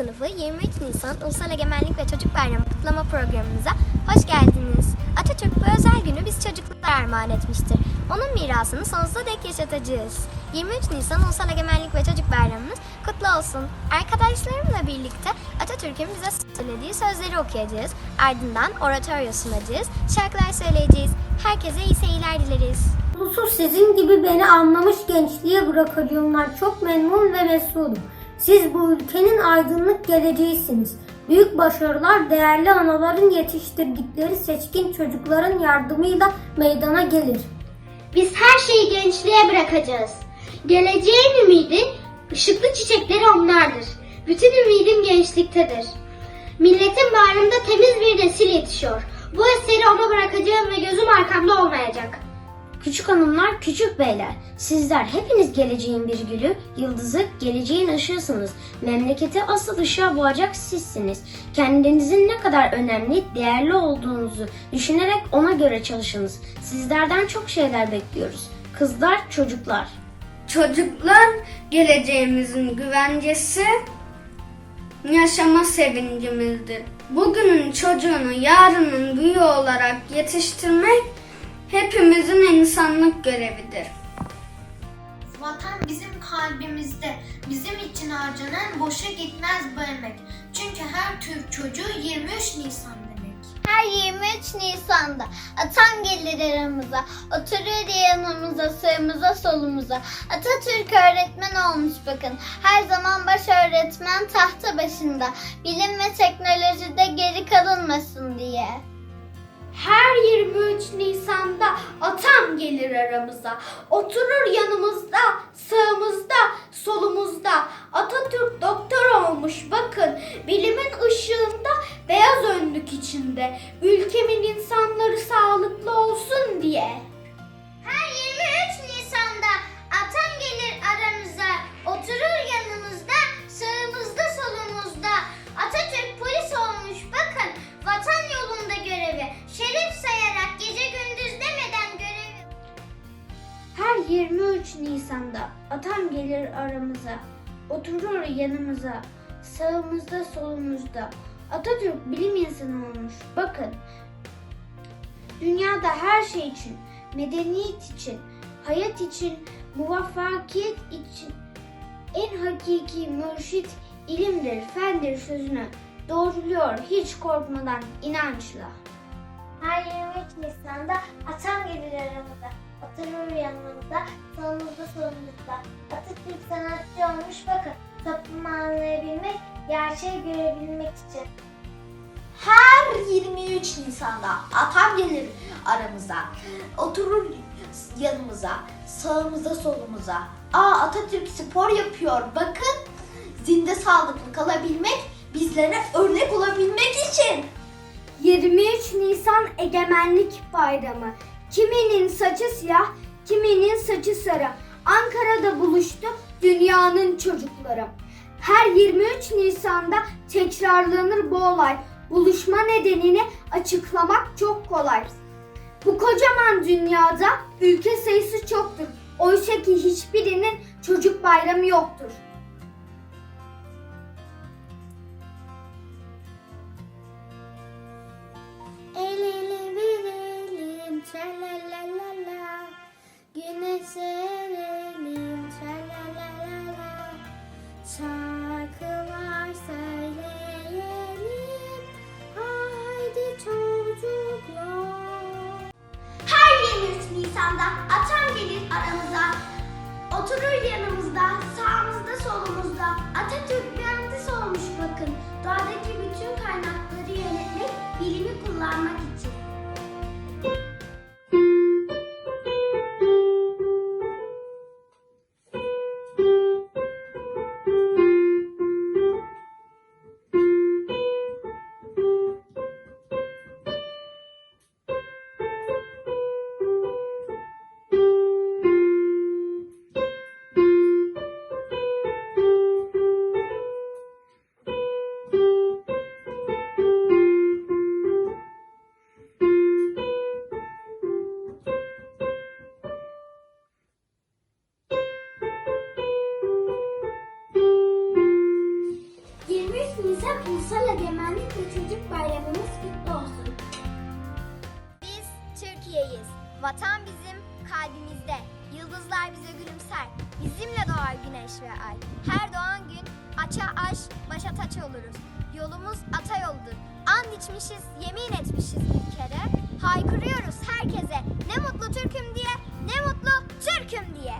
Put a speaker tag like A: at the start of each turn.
A: Nisan Ulusal Egemenlik ve Çocuk Bayramı kutlama programımıza hoş geldiniz. Atatürk bu özel günü biz çocuklara armağan etmiştir. Onun mirasını sonsuza dek yaşatacağız. 23 Nisan Ulusal Egemenlik ve Çocuk Bayramımız kutlu olsun. Arkadaşlarımla birlikte Atatürk'ün bize söylediği sözleri okuyacağız. Ardından oratoryo sunacağız, şarkılar söyleyeceğiz. Herkese iyi seyirler dileriz.
B: Husus sizin gibi beni anlamış gençliğe bırakacağımdan çok memnun ve mesudum. Siz bu ülkenin aydınlık geleceğisiniz. Büyük başarılar değerli anaların yetiştirdikleri seçkin çocukların yardımıyla meydana gelir.
C: Biz her şeyi gençliğe bırakacağız. Geleceğin ümidi, ışıklı çiçekleri onlardır. Bütün ümidim gençliktedir. Milletin bağrında temiz bir nesil yetişiyor. Bu eseri ona bırakacağım ve gözüm arkamda olmayacak.
D: Küçük hanımlar, küçük beyler, sizler hepiniz geleceğin bir gülü, yıldızı, geleceğin ışığısınız. Memleketi asıl ışığa boğacak sizsiniz. Kendinizin ne kadar önemli, değerli olduğunuzu düşünerek ona göre çalışınız. Sizlerden çok şeyler bekliyoruz. Kızlar, çocuklar.
E: Çocuklar geleceğimizin güvencesi, yaşama sevincimizdir. Bugünün çocuğunu yarının büyüğü olarak yetiştirmek hepimizin insanlık görevidir.
F: Vatan bizim kalbimizde. Bizim için harcanan boşa gitmez bu emek. Çünkü her Türk çocuğu 23 Nisan demek.
C: Her 23 Nisan'da atam gelir aramıza, oturur yanımıza, sağımıza, solumuza. Atatürk öğretmen olmuş bakın, her zaman baş öğretmen tahta başında. Bilim ve teknolojide geri kalınmasın diye.
G: Her 23 Nisan'da atam gelir aramıza. Oturur yanımızda, sağımızda, solumuzda. Atatürk doktor olmuş bakın. Bilimin ışığında, beyaz önlük içinde. Ülkemin insanları sağlıklı olsun diye.
C: 23 Nisan'da atam gelir aramıza, oturur
D: yanımıza, sağımızda solumuzda. Atatürk bilim insanı olmuş. Bakın, dünyada her şey için, medeniyet için, hayat için, muvaffakiyet için en hakiki mürşit ilimdir, fendir sözünü doğruluyor hiç korkmadan inançla.
C: Her 23 Nisan'da atam gelir aramıza, oturur yanımızda, solumuzda solumuzda. Atatürk sanatçı olmuş bakın, toplumu anlayabilmek, gerçeği görebilmek için.
H: Her 23 Nisan'da atam gelir aramıza. Oturur yanımıza, sağımıza solumuza. Aa Atatürk spor yapıyor bakın. Zinde sağlıklı kalabilmek, bizlere örnek olabilmek için.
G: 23 Nisan Egemenlik Bayramı. Kiminin saçı siyah, kiminin saçı sarı. Ankara'da buluştu dünyanın çocukları. Her 23 Nisan'da tekrarlanır bu olay. Buluşma nedenini açıklamak çok kolay. Bu kocaman dünyada ülke sayısı çoktur. Oysa ki hiçbirinin çocuk bayramı yoktur.
H: Atam gelir aramıza. Oturur yanımızda, sağımızda solumuzda. Atatürk mühendis olmuş bakın. Doğadaki bütün kaynakları yönetmek, bilimi kullanmak
I: Bayramımız kutlu olsun.
H: Biz Türkiye'yiz. Vatan bizim kalbimizde. Yıldızlar bize gülümser. Bizimle doğar güneş ve ay. Her doğan gün aça aş, başa taç oluruz. Yolumuz ata yoldur. And içmişiz, yemin etmişiz bir kere. Haykırıyoruz herkese. Ne mutlu Türk'üm diye, ne mutlu Türk'üm diye.